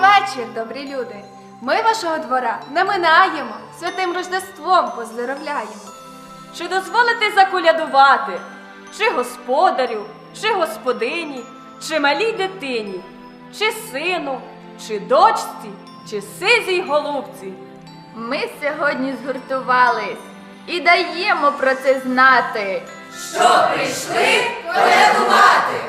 вечір, добрі люди. Ми вашого двора не минаємо, святим Рождеством поздоровляємо. Чи дозволите заколядувати? Чи господарю, чи господині, чи малій дитині, чи сину, чи дочці, чи сизій голубці? Ми сьогодні згуртувались і даємо про це знати. Що прийшли колядувати?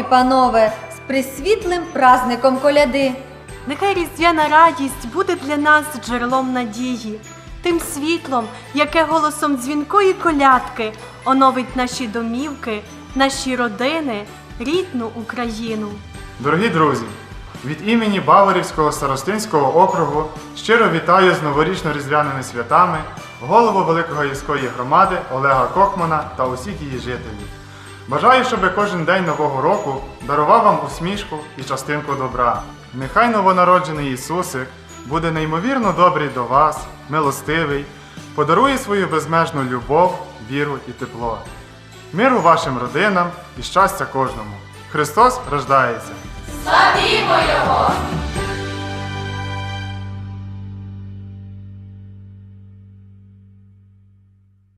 Здорові, панове, з присвітлим праздником коляди. Нехай різдвяна радість буде для нас джерелом надії, тим світлом, яке голосом дзвінкої колядки оновить наші домівки, наші родини, рідну Україну. Дорогі друзі, від імені Баварівського старостинського округу щиро вітаю з новорічно-різдвяними святами голову Великої гірської громади Олега Кохмана та усіх її жителів. Бажаю, щоб кожен день нового року дарував вам усмішку і частинку добра. Нехай новонароджений Ісусик буде неймовірно добрий до вас, милостивий, подарує свою безмежну любов, віру і тепло. Миру вашим родинам і щастя кожному. Христос рождається! Славімо!